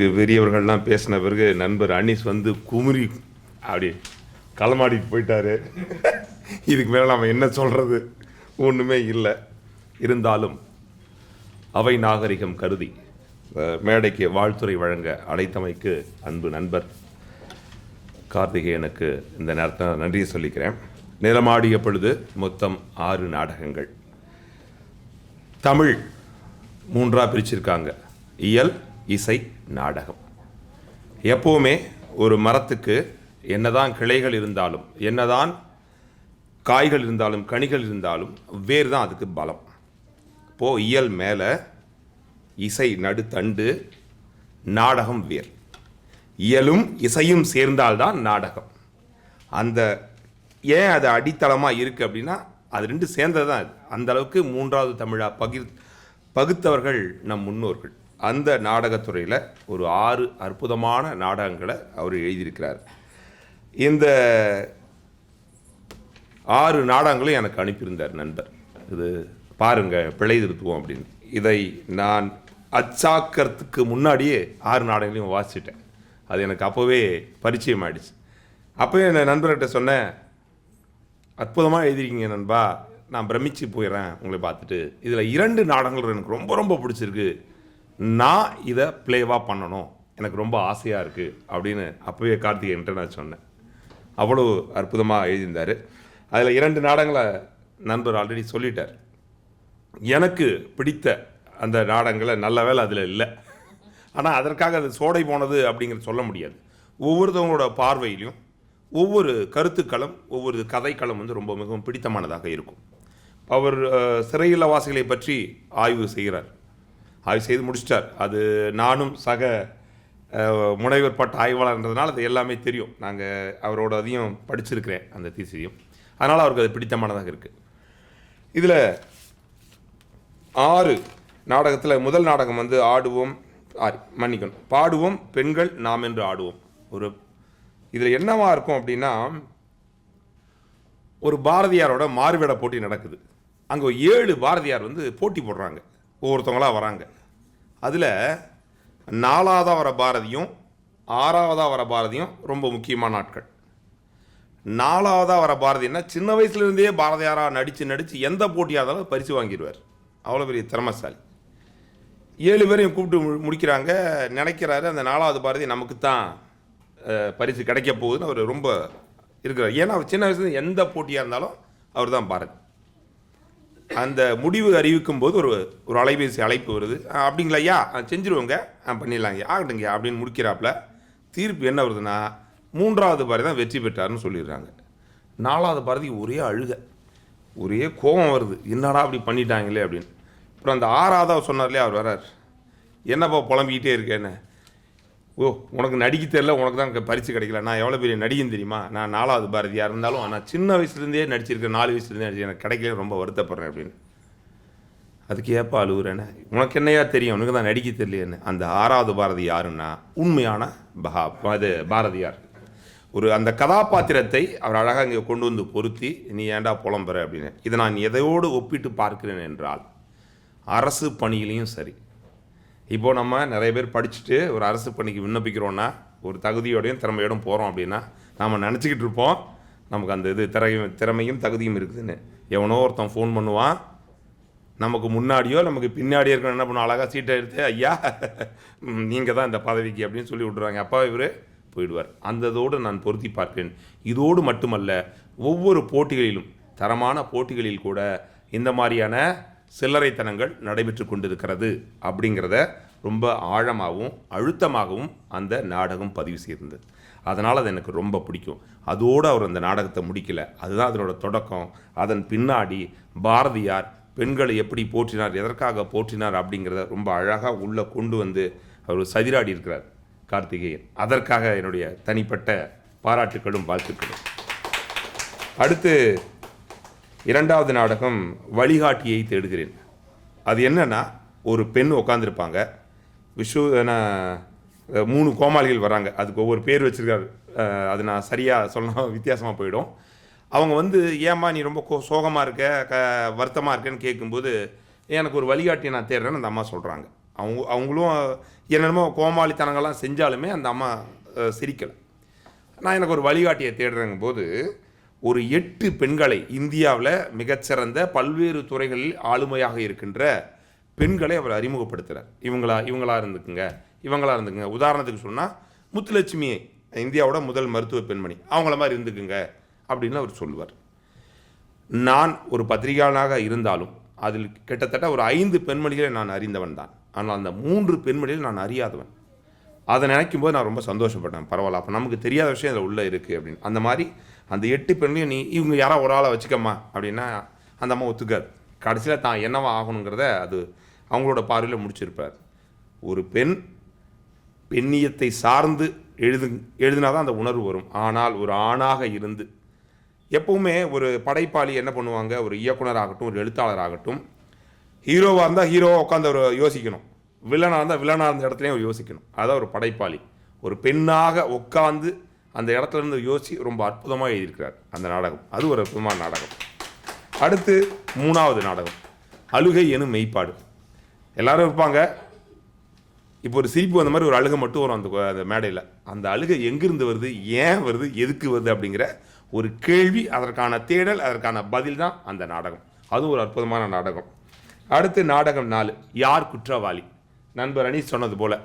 நான்கு பெரியவர்கள்லாம் பேசின பிறகு நண்பர் அனீஸ் வந்து குமுறி அப்படி களமாடிட்டு போயிட்டாரு. இதுக்கு மேலே நாம் என்ன சொல்கிறது ஒன்றுமே இல்லை. இருந்தாலும் அவை நாகரிகம் கருதி மேடைக்கு வாழ்த்துறை வழங்க அழைத்தமைக்கு அன்பு நண்பர் கார்த்திகேயனுக்கு இந்த நேரத்தில் நன்றியை சொல்லிக்கிறேன். நிலமாடிய பொழுது மொத்தம் ஆறு நாடகங்கள். தமிழ் மூன்றாக பிரிச்சிருக்காங்க. இயல் இசை நாடகம். எப்போவுமே ஒரு மரத்துக்கு என்னதான் கிளைகள் இருந்தாலும் என்னதான் காய்கள் இருந்தாலும் கனிகள் இருந்தாலும் வேர் தான் அதுக்கு பலம். இப்போது இயல் மேலே இசை நடுத்தண்டு நாடகம் வேர். இயலும் இசையும் சேர்ந்தால்தான் நாடகம். அந்த ஏன் அது அடித்தளமாக இருக்குது அப்படின்னா அது ரெண்டு சேர்ந்தது தான் அது. அந்த அளவுக்கு மூன்றாவது தமிழா பகிர் பகுத்தவர்கள் நம் முன்னோர்கள். அந்த நாடகத்துறையில் ஒரு ஆறு அற்புதமான நாடகங்களை அவர் எழுதியிருக்கிறார். இந்த ஆறு நாடகங்களும் எனக்கு அனுப்பியிருந்தார் நண்பர். இது பாருங்கள் பிழை திருத்துவோம் அப்படின்னு. இதை நான் அச்சாக்கிறதுக்கு முன்னாடியே ஆறு நாடகங்களையும் வாசிச்சிட்டேன். அது எனக்கு அப்போவே பரிச்சயம் ஆயிடுச்சு அப்போவே என் நண்பர்கிட்ட சொன்னேன் அற்புதமாக எழுதிருக்கீங்க நண்பா. நான் பிரமிச்சு போயிடுறேன் உங்களை பார்த்துட்டு. இதில் இரண்டு நாடகங்கள் எனக்கு ரொம்ப ரொம்ப பிடிச்சிருக்கு. நான் இதை ப்ளேவாக பண்ணணும். எனக்கு ரொம்ப ஆசையாக இருக்குது அப்படின்னு அப்போவே கார்த்திகேயன்ட்டு நான் சொன்னேன். அவ்வளோ அற்புதமாக எழுதியிருந்தார். அதில் இரண்டு நாடகங்களை நண்பர் ஆல்ரெடி சொல்லிட்டார். எனக்கு பிடித்த அந்த நாடகங்களை நல்ல வேலை அதில் இல்லை. ஆனால் அதற்காக அது சோடை போனது அப்படிங்கிறது சொல்ல முடியாது. ஒவ்வொருத்தவங்களோட பார்வையிலையும் ஒவ்வொரு கருத்துக்களும் ஒவ்வொரு கதைக்களம் வந்து ரொம்ப மிகவும் பிடித்தமானதாக இருக்கும். அவர் சிறையில்லவாசிகளை பற்றி ஆய்வு செய்கிறார். ஆய்வு செய்து முடிச்சிட்டார். அது நானும் சக முனைவர் பட்ட ஆய்வாளர்ன்றதுனால அது எல்லாமே தெரியும். நாங்கள் அவரோட அதையும் படிச்சிருக்கிறேன் அந்த தீசியும் அதனால் அவருக்கு அது பிடித்தமானதாக இருக்குது இதில் ஆறு நாடகத்தில் முதல் நாடகம் வந்து ஆடுவோம் ஆறு மன்னிக்கணும். பாடுவோம் பெண்கள் நாம் என்று ஆடுவோம். ஒரு இதில் என்னவா இருக்கும் அப்படின்னா ஒரு பாரதியாரோட மாறுவேட போட்டி நடக்குது. அங்கே ஏழு பாரதியார் வந்து போட்டி போடுறாங்க. ஒவ்வொருத்தவங்களாக வராங்க. அதில் நாலாவதாக வர பாரதியும் ஆறாவதாக வர பாரதியும் ரொம்ப முக்கியமான நாட்கள் நாலாவதாக வர பாரதின்னா சின்ன வயசுலேருந்தே பாரதியாராக நடித்து நடித்து எந்த போட்டியாக இருந்தாலும் பரிசு வாங்கிடுவார். அவ்வளோ பெரிய திறமசாலி. ஏழு பேரையும் கூப்பிட்டு மு- முடிக்கிறாங்க. நினைக்கிறாரு அந்த நாலாவது பாரதி நமக்கு தான் பரிசு கிடைக்க போகுதுன்னு அவர் ரொம்ப இருக்கிறார். ஏன்னா அவர் சின்ன வயசுல எந்த போட்டியாக இருந்தாலும் அவர் தான் பாரதி. அந்த முடிவு அறிவிக்கும் போது ஒரு ஒரு அலைபேசி அழைப்பு வருது. "ஆ, அப்படிங்களா ஐயா? ஆ, செஞ்சிருவோங்க. ஆ பண்ணிடலாங்க ஆகட்டுங்க அப்படின்னு முடிக்கிறாப்புல தீர்ப்பு என்ன வருதுன்னா மூன்றாவது பாரதி தான் வெற்றி பெற்றாருன்னு சொல்லிடுறாங்க. நாலாவது பாரதி ஒரே அழுக. ஒரே கோபம் வருது. என்னடா அப்படி பண்ணிட்டாங்களே? அப்படின்னு. அப்புறம் அந்த ஆறாவதாக சொன்னார்லையே அவர் வரார் என்னப்பா புலம்பிக்கிட்டே இருக்கேன்னு? ஓ உனக்கு நடிக்க தெரியல உனக்கு தான் பரிசு கிடைக்கல. நான் எவ்வளோ பெரிய நடிகன் தெரியுமா? நான் நாலாவது பாரதியாக இருந்தாலும் நான் சின்ன வயசுலேருந்தே நடிச்சிருக்கேன் நாலு வயசுலேருந்தே நடிச்சு எனக்கு கிடைக்கல ரொம்ப வருத்தப்படுறேன் அப்படின்னு. அதுக்கு ஏப்பா அழுகுறேன்னு உனக்கு என்னையா தெரியும்? உனக்கு தான் நடிக்க தெரியலையேன்னு அந்த ஆறாவது பாரதி யாருன்னா உண்மையான பகா அது பாரதியார். ஒரு அந்த கதாபாத்திரத்தை அவர் அழகாக இங்கே கொண்டு வந்து பொருத்தி நீ ஏன்டா புலம்புற? அப்படின்னு. இதை நான் எதையோடு ஒப்பிட்டு பார்க்கிறேன் என்றால் அரசு பணியிலையும் சரி. இப்போது நம்ம நிறைய பேர் படிச்சுட்டு ஒரு அரசு பணிக்கு விண்ணப்பிக்கிறோன்னா ஒரு தகுதியோடையும் திறமையோடும் போகிறோம் அப்படின்னா நாம் நினச்சிக்கிட்டு இருப்போம் நமக்கு அந்த இது திறமையும் திறமையும் தகுதியும் இருக்குதுன்னு. எவனோ ஒருத்தன் ஃபோன் பண்ணுவான் நமக்கு முன்னாடியோ நமக்கு பின்னாடியோ இருக்கணும் என்ன பண்ணுவோம் அழகாக சீட்டை எடுத்து ஐயா நீங்கள் தான் இந்த பதவிக்கு அப்படின்னு சொல்லி விட்ருவாங்க அப்பா இவர் போயிடுவார். அந்ததோடு நான் பொருத்தி பார்க்கிறேன் இதோடு மட்டுமல்ல ஒவ்வொரு போட்டிகளிலும் தரமான போட்டிகளில் கூட இந்த மாதிரியான சில்லறைத்தனங்கள் நடைபெற்று கொண்டிருக்கிறது அப்படிங்கிறத ரொம்ப ஆழமாகவும் அழுத்தமாகவும் அந்த நாடகம் பதிவு செய்திருந்தது. அதனால் அது எனக்கு ரொம்ப பிடிக்கும். அதோடு அவர் அந்த நாடகத்தை முடிக்கல. அதுதான் அதனோட தொடக்கம். அதன் பின்னாடி பாரதியார் பெண்களை எப்படி போற்றினார் எதற்காக போற்றினார் அப்படிங்கிறத ரொம்ப அழகாக உள்ளே கொண்டு வந்து அவர் சதிராடி இருக்கிறார் கார்த்திகேயன். அதற்காக என்னுடைய தனிப்பட்ட பாராட்டுக்களும் வாழ்த்துக்களும். அடுத்து இரண்டாவது நாடகம் வழிகாட்டியை தேடுகிறேன். அது என்னென்னா ஒரு பெண் உட்காந்துருப்பாங்க விஷு நான் மூணு கோமாளிகள் வராங்க. அதுக்கு ஒவ்வொரு பேர் வச்சுருக்காரு. அது நான் சரியாக சொல்லணும் வித்தியாசமாக போயிடும். அவங்க வந்து ஏம்மா நீ ரொம்ப கோ சோகமாக இருக்க? க வருத்தமாக இருக்கேன்னு கேட்கும்போது எனக்கு ஒரு வழிகாட்டியை நான் தேடுறேன்னு அந்த அம்மா சொல்கிறாங்க அவங்க அவங்களும் என்னென்னமோ கோமாளித்தனங்கள்லாம் செஞ்சாலுமே அந்த அம்மா சிரிக்கலை. நான் எனக்கு ஒரு வழிகாட்டியை தேடுறேங்கும்போது போது ஒரு எட்டு பெண்களை இந்தியாவில் மிகச்சிறந்த பல்வேறு துறைகளில் ஆளுமையாக இருக்கின்ற பெண்களை அவர் அறிமுகப்படுத்துகிறார் இவங்களா இவங்களா இருந்துக்குங்க இவங்களா இருந்துக்குங்க. உதாரணத்துக்கு சொன்னால் முத்துலட்சுமி இந்தியாவோட முதல் மருத்துவ பெண்மணி. அவங்கள மாதிரி இருந்துக்குங்க அப்படின்னு அவர் சொல்லுவார். நான் ஒரு பத்திரிகையாளனாக இருந்தாலும் அதில் கிட்டத்தட்ட ஒரு ஐந்து பெண்மணிகளை நான் அறிந்தவன் தான். ஆனால் அந்த மூன்று பெண்மணிகள் நான் அறியாதவன். அதை நினைக்கும் போது நான் ரொம்ப சந்தோஷப்பட்டேன். பரவாயில்ல அப்போ நமக்கு தெரியாத விஷயம் அதில் உள்ளே இருக்குது அப்படின்னு. அந்த மாதிரி அந்த எட்டு பெண்களையும் நீ இவங்க யாரோ ஒரு ஆளை வச்சுக்கம்மா அப்படின்னா அந்த அம்மா ஒத்துக்காது. கடைசியில் தான் என்னவா ஆகணுங்கிறத அது அவங்களோட பார்வையில் முடிச்சிருப்பார். ஒரு பெண் பெண்ணியத்தை சார்ந்து எழுது எழுதினாதான் அந்த உணர்வு வரும். ஆனால் ஒரு ஆணாக இருந்து எப்பவுமே ஒரு படைப்பாளி என்ன பண்ணுவாங்க? ஒரு இயக்குனர் ஒரு எழுத்தாளர் ஆகட்டும் ஹீரோவாக இருந்தால் ஹீரோவாக உட்காந்து அவர் யோசிக்கணும். வில்லனாக இருந்தால் வில்லனாக இருந்த இடத்துலையும் அவர் யோசிக்கணும். அதான் ஒரு படைப்பாளி. ஒரு பெண்ணாக உட்காந்து அந்த இடத்துல இருந்து ரொம்ப அற்புதமாக எழுதியிருக்கிறார் அந்த நாடகம். அது ஒரு அற்புதமான நாடகம். அடுத்து மூணாவது நாடகம். அழுகை எனும் மெய்ப்பாடு. எல்லாரும் இருப்பாங்க. இப்போ ஒரு சிரிப்பு வந்த மாதிரி ஒரு அழுகை மட்டும் வரும் அந்த அந்த மேடையில். அந்த அழுகை எங்கேருந்து வருது? ஏன் வருது? எதுக்கு வருது? அப்படிங்கிற ஒரு கேள்வி அதற்கான தேடல் அதற்கான பதில் தான் அந்த நாடகம். அது ஒரு அற்புதமான நாடகம். அடுத்து நாடகம் நாலு. யார் குற்றவாளி? நண்பர் அனீஸ் சொன்னது போல்.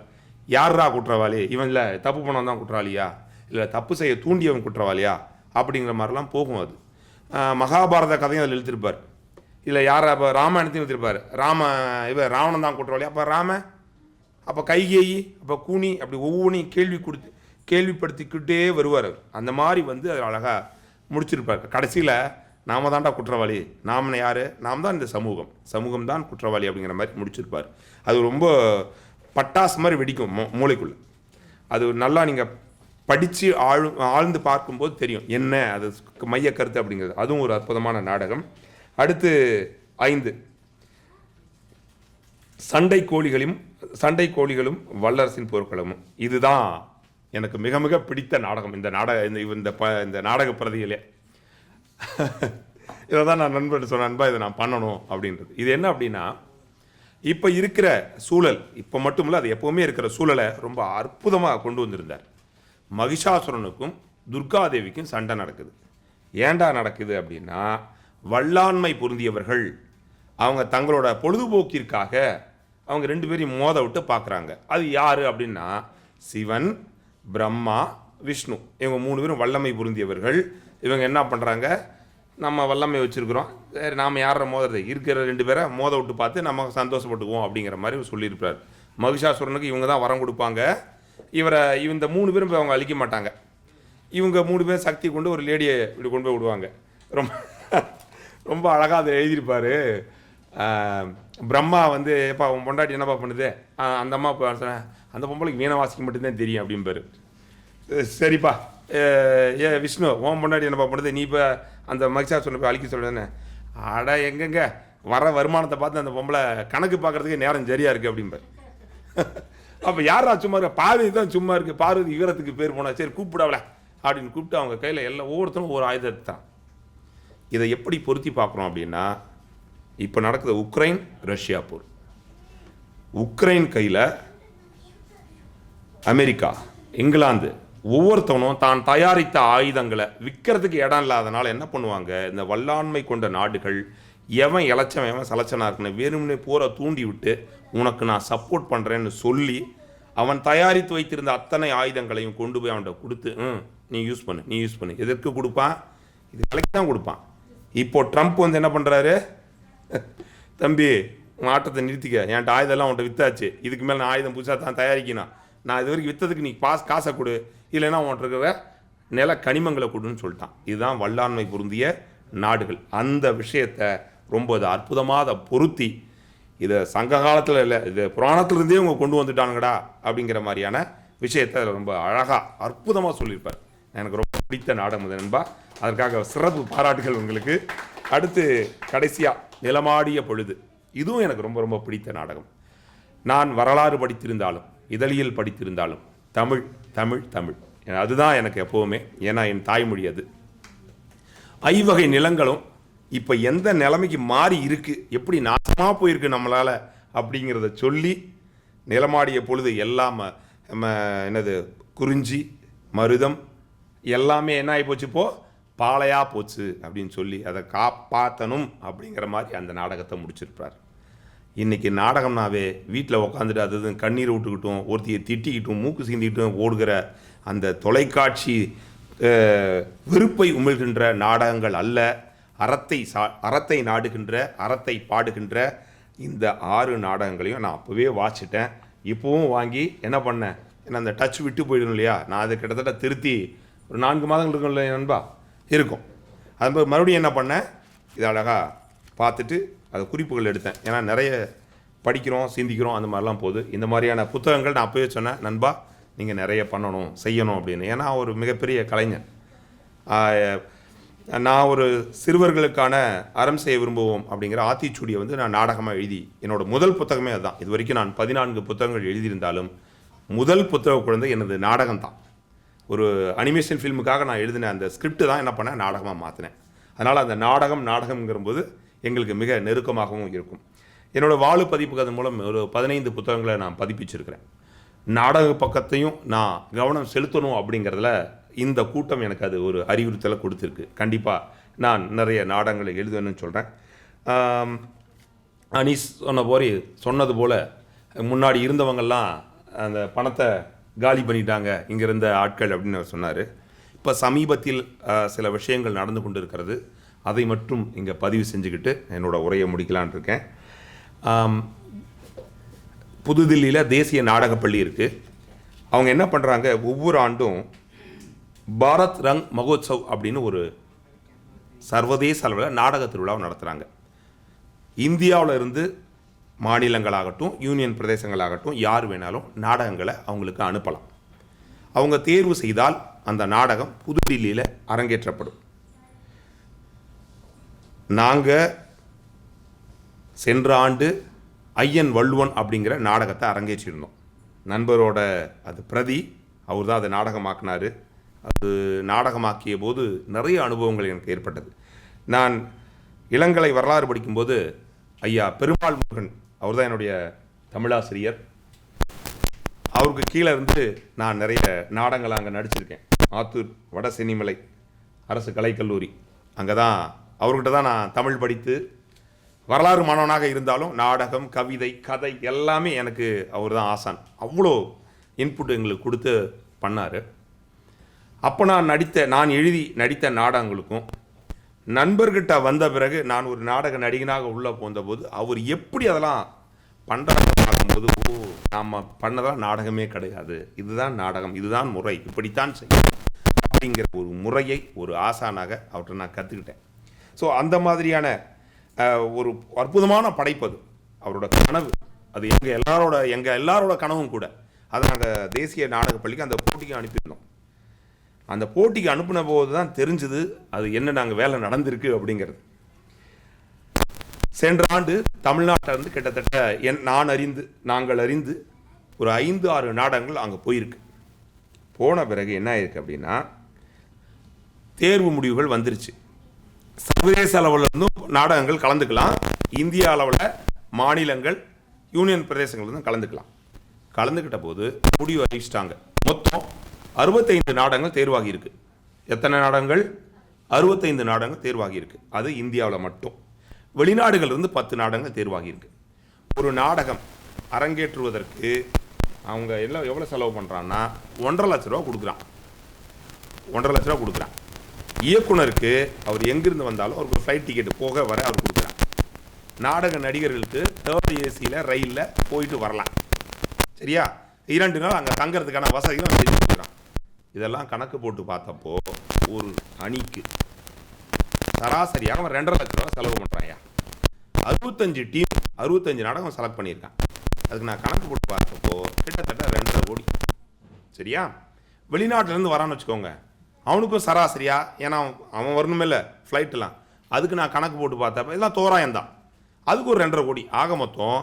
யார்ரா குற்றவாளி? இவன் இல்லை தப்பு பண்ணவன் தான் குற்றவாளியா? இல்லை தப்பு செய்ய தூண்டியவன் குற்றவாளியா? அப்படிங்கிற மாதிரிலாம் போகும் அது. மகாபாரத கதையும் அதில் எழுத்திருப்பார் இல்லை யார்? அப்போ ராமாயணத்தையும் எழுத்திருப்பார் ராம இவன் ராவணன் தான் குற்றவாளி. அப்போ ராம அப்போ கைகேயி அப்போ கூனி அப்படி ஒவ்வொன்றையும் கேள்வி கொடுத்து கேள்விப்படுத்திக்கிட்டே வருவார் அவர். அந்த மாதிரி வந்து அதில் அழகாக முடிச்சிருப்பார். கடைசியில் நாம தான்டா குற்றவாளி. நாம் யார்? நாம் தான் இந்த சமூகம். சமூகம் தான் குற்றவாளி அப்படிங்கிற மாதிரி முடிச்சிருப்பார். அது ரொம்ப பட்டாசு மாதிரி வெடிக்கும் மூ மூளைக்குள்ளே. அது நல்லா நீங்கள் படித்து ஆழ் ஆழ்ந்து பார்க்கும்போது தெரியும். என்ன? அது மைய கருத்து அப்படிங்கிறது. அதுவும் ஒரு அற்புதமான நாடகம். அடுத்து ஐந்து. சண்டை கோழிகளும் சண்டை கோழிகளும் வல்லரசின் போர்க்களமும். இதுதான் எனக்கு மிக மிக பிடித்த நாடகம். இந்த நாடக இந்த இந்த ப இந்த நாடக பிரதிகளே இதை தான் நான் நண்பர் சொன்ன நண்பா இதை நான் பண்ணணும் அப்படின்றது. இது என்ன அப்படின்னா இப்போ இருக்கிற சூழல் இப்போ மட்டும் இல்லை அது எப்போவுமே இருக்கிற சூழலை ரொம்ப அற்புதமாக கொண்டு வந்திருந்தார். மகிஷாசுரனுக்கும் துர்காதேவிக்கும் சண்டை நடக்குது. ஏன்டா நடக்குது அப்படின்னா வல்லாண்மை பொருந்தியவர்கள் அவங்க தங்களோட பொழுதுபோக்கிற்காக அவங்க ரெண்டு பேரையும் மோத விட்டு பார்க்குறாங்க அது யார் அப்படின்னா சிவன் பிரம்மா விஷ்ணு. இவங்க மூணு பேரும் வல்லமை பொருந்தியவர்கள். இவங்க என்ன பண்ணுறாங்க நம்ம வல்லமை வச்சுருக்குறோம். சரி நாம் யாரை மோதுறது? இருக்கிற ரெண்டு பேரை மோத விட்டு பார்த்து நம்ம சந்தோஷப்பட்டுக்குவோம் அப்படிங்கிற மாதிரி சொல்லியிருப்பார். மகிஷாசுரனுக்கு இவங்க தான் வரம் கொடுப்பாங்க. இவரை இந்த மூணு பேரும் போய் அவங்க அழிக்க மாட்டாங்க. இவங்க மூணு பேர் சக்தி கொண்டு ஒரு லேடியை இப்படி கொண்டு போய் விடுவாங்க. ரொம்ப ரொம்ப அழகாக அதை எழுதியிருப்பார். பிரம்மா வந்து எப்பா உன் பொண்டாட்டி என்னப்பா பண்ணுது? அந்த அம்மா இப்போ அந்த பொம்பளைக்கு வீணை வாசிக்க மட்டும்தான் தெரியும் அப்படிம்பாரு. சரிப்பா. ஏ விஷ்ணு ஓம் பொண்டாட்டி என்னப்பா பண்ணுது? நீ இப்போ அந்த மகிஷா சொன்ன போய் அழிக்க சொல்லுன்னு அட எங்கெங்க? வர வருமானத்தை பார்த்து அந்த பொம்பளை கணக்கு பார்க்குறதுக்கு நேரம் சரியாக இருக்கு அப்படிம்பாரு. அப்போ யாரா சும்மா இருக்க? பார்வதி தான் சும்மா இருக்கு. பார்வதி வீரத்துக்கு பேர் போனா சரி கூப்பிடாவல அப்படின்னு கூப்பிட்டு அவங்க கையில் எல்லாம் ஒவ்வொருத்தரும் ஒரு ஆயுதத்தை தான். இதை எப்படி பொருத்தி பார்க்குறோம் அப்படின்னா இப்போ நடக்குது உக்ரைன் ரஷ்யா போர். உக்ரைன் கையில் அமெரிக்கா இங்கிலாந்து ஒவ்வொருத்தவனும் தான் தயாரித்த ஆயுதங்களை விற்கிறதுக்கு இடம் இல்லாதனால என்ன பண்ணுவாங்க? இந்த வல்லாண்மை கொண்ட நாடுகள் எவன் இளைச்சவன் எவன் சலச்சனாக இருக்குன்னு வேணும்னே பூரா தூண்டி விட்டு உனக்கு நான் சப்போர்ட் பண்ணுறேன்னு சொல்லி அவன் தயாரித்து வைத்திருந்த அத்தனை ஆயுதங்களையும் கொண்டு போய் அவன்கிட்ட கொடுத்து ம் நீ யூஸ் பண்ணு நீ யூஸ் பண்ணு. எதற்கு கொடுப்பான்? இது கலைக்கு தான் கொடுப்பான். இப்போது ட்ரம்ப் வந்து என்ன பண்ணுறாரு தம்பி உன் ஆட்டத்தை நிறுத்திக்க. என்கிட்ட ஆயுதம்லாம் உன்கிட்ட வித்தாச்சு. இதுக்கு மேலே நான் ஆயுதம் புதுசாக தான் தயாரிக்கணும். நான் இது வரைக்கும் விற்றதுக்கு நீ பாஸ் காசை கொடு. இல்லைன்னா உன்கிட்ட இருக்கிற நில கனிமங்களை கொடுன்னு சொல்லிட்டான். இதுதான் வல்லாண்மை பொருந்திய நாடுகள். அந்த விஷயத்தை ரொம்ப அது அற்புதமாக அதை பொருத்தி இதை சங்க காலத்தில் இல்லை இது புராணத்திலிருந்தே இவங்க கொண்டு வந்துட்டானுங்கடா அப்படிங்கிற மாதிரியான விஷயத்தை அதில் ரொம்ப அழகாக அற்புதமாக சொல்லியிருப்பார். எனக்கு ரொம்ப பிடித்த நாடகம் அது நண்பா. அதற்காக சிறப்பு பாராட்டுகள் உங்களுக்கு. அடுத்து கடைசியாக நிலமாடிய பொழுது. இதுவும் எனக்கு ரொம்ப ரொம்ப பிடித்த நாடகம். நான் வரலாறு படித்திருந்தாலும் இதழியல் படித்திருந்தாலும் தமிழ் தமிழ் தமிழ். அதுதான் எனக்கு எப்போவுமே ஏன்னா என் தாய்மொழி அது. ஐவகை நிலங்களும் இப்போ எந்த நிலைமைக்கு மாறி இருக்குது எப்படி நாசமாக போயிருக்கு நம்மளால்? அப்படிங்கிறத சொல்லி நிலமாடிய பொழுது எல்லாம் நம்ம என்னது குறிஞ்சி மருதம் எல்லாமே என்ன ஆகி போச்சு இப்போ? பாலையா போச்சு அப்படின்னு சொல்லி அதை காப்பாற்றணும் அப்படிங்கிற மாதிரி அந்த நாடகத்தை முடிச்சிருப்பார். இன்றைக்கி நாடகம்னாவே வீட்டில் உட்காந்துட்டு அது கண்ணீர் விட்டுக்கிட்டும் ஒருத்தியை திட்டிக்கிட்டும் மூக்கு சீந்திக்கிட்டும் ஓடுகிற அந்த தொலைக்காட்சி வெறுப்பை உமிழ்கின்ற நாடகங்கள் அல்ல. அறத்தை சா அறத்தை நாடுகின்ற அறத்தை பாடுகின்ற இந்த ஆறு நாடகங்களையும் நான் அப்போவே வாசிட்டேன் இப்போவும் வாங்கி என்ன பண்ணேன்? ஏன்னா அந்த டச் விட்டு போயிடும் இல்லையா? நான் அதை கிட்டத்தட்ட திருத்தி ஒரு நான்கு மாதங்கள் இருக்கும் இல்லையா நண்பா? இருக்கும். அது மறுபடியும் என்ன பண்ணேன்? இதை அழகாக பார்த்துட்டு அதை குறிப்புகள் எடுத்தேன். ஏன்னா நிறைய படிக்கிறோம் சிந்திக்கிறோம் அந்த மாதிரிலாம் போகுது. இந்த மாதிரியான புத்தகங்கள் நான் அப்போவே சொன்னேன் நண்பா நீங்கள் நிறைய பண்ணணும் செய்யணும் அப்படின்னு. ஏன்னா ஒரு மிகப்பெரிய கலைஞன். நான் ஒரு சிறுவர்களுக்கான அறம் செய்ய விரும்புவோம் அப்படிங்கிற ஆத்திச்சூடியை வந்து நான் நாடகமாக எழுதி என்னோடய முதல் புத்தகமே அதுதான். இது வரைக்கும் நான் பதினான்கு புத்தகங்கள் எழுதியிருந்தாலும் முதல் புத்தக குழந்தை எனது நாடகம் தான். ஒரு அனிமேஷன் ஃபில்முக்காக நான் எழுதின அந்த ஸ்கிரிப்ட் தான் என்ன பண்ணேன்? நாடகமாக மாற்றினேன் அதனால் அந்த நாடகம் நாடகம்ங்கிறபோது எங்களுக்கு மிக நெருக்கமாகவும் இருக்கும். என்னோட வாழு பதிப்புக்கு மூலம் ஒரு பதினைந்து புத்தகங்களை நான் பதிப்பிச்சிருக்கிறேன். நாடக பக்கத்தையும் நான் கவனம் செலுத்தணும் அப்படிங்கிறதுல இந்த கூட்டம் எனக்கு அது ஒரு அறிவுறுத்தலை கொடுத்துருக்கு. கண்டிப்பாக நான் நிறைய நாடகங்களை எழுதணும்னு சொல்கிறேன் அனீஸ் சொன்ன போரி சொன்னது போல் முன்னாடி இருந்தவங்கெல்லாம் அந்த பணத்தை காலி பண்ணிட்டாங்க இங்கே இருந்த ஆட்கள் அப்படின்னு அவர் சொன்னார். இப்போ சமீபத்தில் சில விஷயங்கள் நடந்து கொண்டு இருக்கிறது அதை மட்டும் இங்கே பதிவு செஞ்சுக்கிட்டு என்னோட உரையை முடிக்கலான் இருக்கேன். புதுதில்லியில் தேசிய நாடகப்பள்ளி இருக்குது அவங்க என்ன பண்ணுறாங்க ஒவ்வொரு ஆண்டும் பாரத் ரங் மகோத்சவ் அப்படின்னு ஒரு சர்வதேச அளவில் நாடக திருவிழாவை நடத்துகிறாங்க இந்தியாவில் இருந்து மாநிலங்களாகட்டும் யூனியன் பிரதேசங்களாகட்டும் யார் வேணாலும் நாடகங்களை அவங்களுக்கு அனுப்பலாம். அவங்க தேர்வு செய்தால் அந்த நாடகம் புதுடில்லியில் அரங்கேற்றப்படும். நாங்கள் சென்ற ஆண்டு ஐயன் வள்ளுவன் அப்படிங்கிற நாடகத்தை அரங்கேற்றிருந்தோம். நண்பரோட அது பிரதி அவர் தான் அதை நாடகமாக்குனாரு. அது நாடகமாக்கிய போது நிறைய அனுபவங்கள் எனக்கு ஏற்பட்டது. நான் இளங்கலை வரலாறு படிக்கும்போது ஐயா பெருமாள் முருகன் அவர் தான் என்னுடைய தமிழாசிரியர். அவருக்கு கீழே இருந்து நான் நிறைய நாடகங்கள் அங்கே நடிச்சிருக்கேன். ஆத்தூர் வட சென்னிமலை அரசு கலைக்கல்லூரி. அங்கே தான் அவர்கிட்ட தான் நான் தமிழ் படித்து வரலாறு மாணவனாக இருந்தாலும் நாடகம் கவிதை கதை எல்லாமே எனக்கு அவர் தான் ஆசான். அவ்வளோ இன்புட் எங்களுக்கு கொடுத்து பண்ணார். அப்போ நான் நடித்த நான் எழுதி நடித்த நாடகங்களுக்கும் நண்பர்கிட்ட வந்த பிறகு நான் ஒரு நாடக நடிகனாக உள்ளே போந்தபோது அவர் எப்படி அதெல்லாம் பண்ணுறாங்க பார்க்கும்போது ஓ நாம் பண்ணதெல்லாம் நாடகமே கிடையாது. இதுதான் நாடகம் இதுதான் முறை இப்படித்தான் செய்யணும் அப்படிங்கிற ஒரு முறையை ஒரு ஆசானாக அவர்கிட்ட நான் கற்றுக்கிட்டேன் ஸோ அந்த மாதிரியான ஒரு அற்புதமான படைப்பு அது. அவரோட கனவு. அது எங்கள் எல்லாரோட எங்கள் எல்லாரோட கனவும் கூட. அதை நாங்கள் தேசிய நாடக பள்ளிக்கு அந்த போட்டிக்கு அனுப்பியிருந்தோம். அந்த போட்டிக்கு அனுப்பின போது தான் தெரிஞ்சுது அது என்ன நாங்கள் வேலை நடந்திருக்கு அப்படிங்கிறது. சென்ற ஆண்டு தமிழ்நாட்டிலேருந்து கிட்டத்தட்ட என் நான் அறிந்து நாங்கள் அறிந்து ஒரு ஐந்து ஆறு நாடகங்கள் அங்கே போயிருக்கு. போன பிறகு என்ன ஆயிருக்கு அப்படின்னா தேர்வு முடிவுகள் வந்துருச்சு. சர்வதேச அளவிலிருந்தும் நாடகங்கள் கலந்துக்கலாம். இந்திய அளவில் மாநிலங்கள் யூனியன் பிரதேசங்கள்லேருந்து கலந்துக்கலாம். கலந்துக்கிட்ட போது முடிவு அறிவிச்சிட்டாங்க. மொத்தம் அறுபத்தைந்து நாடகங்கள் தேர்வாகி இருக்கு எத்தனை நாடகங்கள்? அறுபத்தைந்து நாடகங்கள் தேர்வாகி இருக்கு அது இந்தியாவில் மட்டும். வெளிநாடுகள் இருந்து பத்து நாடகங்கள் தேர்வாகி இருக்கு ஒரு நாடகம் அரங்கேற்றுவதற்கு அவங்க எல்லாம் எவ்வளோ செலவு பண்ணுறான்னா ஒன்றரை லட்ச ரூபா கொடுக்குறான். ஒன்றரை லட்ச ரூபா கொடுக்குறான். இயக்குனருக்கு அவர் எங்கிருந்து வந்தாலும் அவருக்கு ஃப்ளைட் டிக்கெட் போக வர அவர் கொடுக்குறான். நாடக நடிகர்களுக்கு தேர்ட் ஏசியில் ரயிலில் போயிட்டு வரலாம். சரியா? இரண்டு நாள் அங்கே தங்கறதுக்கான வசதியும் செஞ்சு கொடுக்குறான். இதெல்லாம் கணக்கு போட்டு பார்த்தப்போ ஒரு அணிக்கு சராசரியாக அவன் ரெண்டரை லட்ச ரூபா செலவு பண்ணுறாயா அறுபத்தஞ்சு டீம் அறுபத்தஞ்சு நாடகம் செலக்ட் பண்ணியிருக்கான். அதுக்கு நான் கணக்கு போட்டு பார்த்தப்போ கிட்டத்தட்ட ரெண்டரை கோடி. சரியா? வெளிநாட்டிலேருந்து வரான்னு வச்சுக்கோங்க. அவனுக்கும் சராசரியா ஏன்னா அவன் அவன் வரணுமில்ல ஃப்ளைட்டெல்லாம் அதுக்கு நான் கணக்கு போட்டு பார்த்தப்ப இதெல்லாம் தோராயம் தான் அதுக்கு ஒரு ரெண்டரை கோடி. ஆக மொத்தம்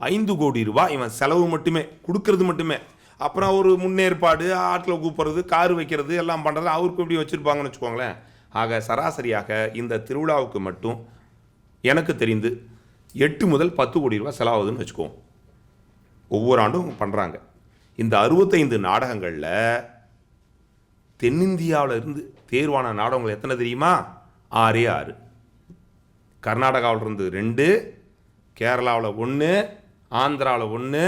ஐந்து கோடி ரூபாய் இவன் செலவு மட்டுமே கொடுக்கறது மட்டுமே. அப்புறம் ஒரு முன்னேற்பாடு ஆட்களை கூப்பிட்றது கார் வைக்கிறது எல்லாம் பண்ணுறது அவருக்கு எப்படி வச்சுருப்பாங்கன்னு வச்சுக்கோங்களேன். ஆக சராசரியாக இந்த திருவிழாவுக்கு மட்டும் எனக்கு தெரிந்து எட்டு முதல் பத்து கோடி ரூபாய் செலவாகுதுன்னு வச்சுக்குவோம் ஒவ்வொரு ஆண்டும் பண்ணுறாங்க இந்த அறுபத்தைந்து நாடகங்களில் தென்னிந்தியாவில் இருந்து தேர்வான நாடகங்கள் எத்தனை தெரியுமா? ஆறே ஆறு. கர்நாடகாவிலிருந்து ரெண்டு கேரளாவில் ஒன்று ஆந்திராவில் ஒன்று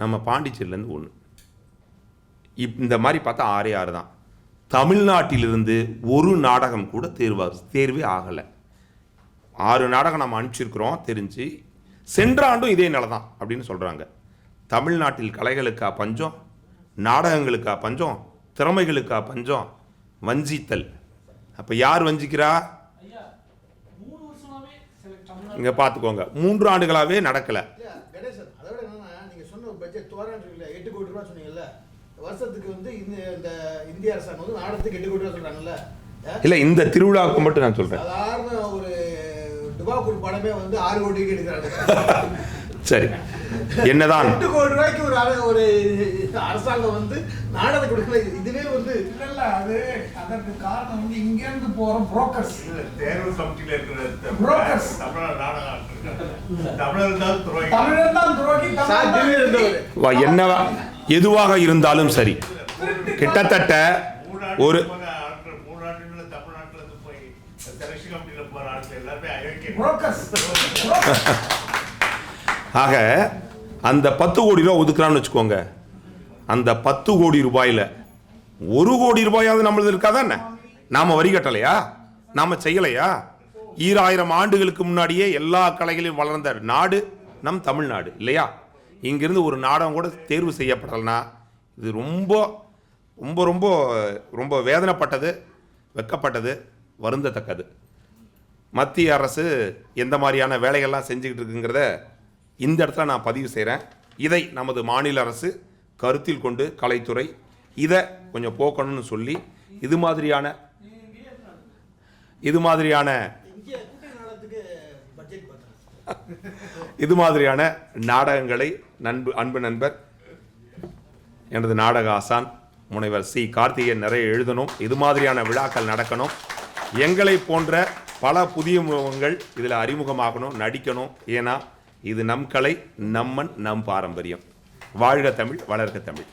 நம்ம பாண்டிச்சேரியிலேருந்து ஒன்று. இப் இந்த மாதிரி பார்த்தா ஆறே ஆறு தான். தமிழ்நாட்டிலிருந்து ஒரு நாடகம் கூட தேர்வா தேர்வே ஆகலை. ஆறு நாடகம் நம்ம அனுப்பிச்சிருக்கிறோம் தெரிஞ்சு. சென்ற ஆண்டும் இதே நிலை தான் அப்படின்னு சொல்கிறாங்க தமிழ்நாட்டில் கலைகளுக்கா பஞ்சம் நாடகங்களுக்கா பஞ்சம் திறமைகளுக்கா பஞ்சம் வஞ்சித்தல். அப்போ யார் வஞ்சிக்கிறா? இங்கே பார்த்துக்கோங்க மூன்று ஆண்டுகளாகவே நடக்கலை இல்ல, கணேசன் அதை விட என்னன்னா நீங்க சொன்ன பட்ஜெட் தோரான் இருக்குல்ல எட்டு கோடி ரூபா சொன்னீங்கல்ல வருஷத்துக்கு வந்து இந்த இந்த இந்திய அரசாங்கம் வந்து நாடகத்துக்கு எட்டு கோடி ரூபா சொல்றாங்கல்ல இல்லை இந்த திருவிழாவுக்கு மட்டும் நான் சொல்கிறேன் சாதாரண ஒரு டுபாக்கூர் படமே வந்து ஆறு கோடிக்கு எடுக்கிறாங்க. சரி. என்னதான்? எட்டு கோடி ரூபாய்க்கு ஒரு ஒரு அரசாங்கம் வந்து நாடகம் கொடுக்கல. இதுவே வந்து இல்ல இல்ல அது அதற்கு காரணம் வந்து இங்க இருந்து போற புரோக்கர்ஸ் தேர்வு கமிட்டியில இருக்கிற Brokers. தமிழர் நாடகம். தமிழர் தான் துரோகி. தமிழர் தான் துரோகி தமிழர் எதுவாக இருந்தாலும் சரி. கிட்டத்தட்ட ஒரு ஆக அந்த பத்து கோடி ரூபா ஒதுக்குறான்னு வச்சுக்கோங்க. அந்த பத்து கோடி ரூபாயில் ஒரு கோடி ரூபாயாவது நம்மளது இருக்காதா என்ன? நாம வரி கட்டலையா? நாம செய்யலையா? ஈராயிரம் ஆண்டுகளுக்கு முன்னாடியே எல்லா கலைகளையும் வளர்ந்த நாடு நம் தமிழ்நாடு இல்லையா? இங்கிருந்து ஒரு நாடகம் கூட தேர்வு செய்யப்படலைன்னா இது ரொம்ப ரொம்ப ரொம்ப ரொம்ப வேதனைப்பட்டது வெக்கப்பட்டது வருந்தத்தக்கது. மத்திய அரசு எந்த மாதிரியான வேலைகள்லாம் செஞ்சுக்கிட்டு இருக்குங்கிறத இந்த இடத்துல நான் பதிவு செய்கிறேன் இதை நமது மாநில அரசு கருத்தில் கொண்டு கலைத்துறை இதை கொஞ்சம் போக்கணும்னு சொல்லி இது மாதிரியான இது மாதிரியான இது மாதிரியான நாடகங்களை நண்பு அன்பு நண்பர் எனது நாடக ஆசான் முனைவர் சி. கார்த்திகேயன் நிறைய எழுதணும். இது மாதிரியான விழாக்கள் நடக்கணும். எங்களை போன்ற பல புதிய முகங்கள் இதில் அறிமுகமாகணும் நடிக்கணும். ஏன்னா இது நம் கலை நம்மன் நம் பாரம்பரியம். வாழ்க தமிழ் வளர்க தமிழ்.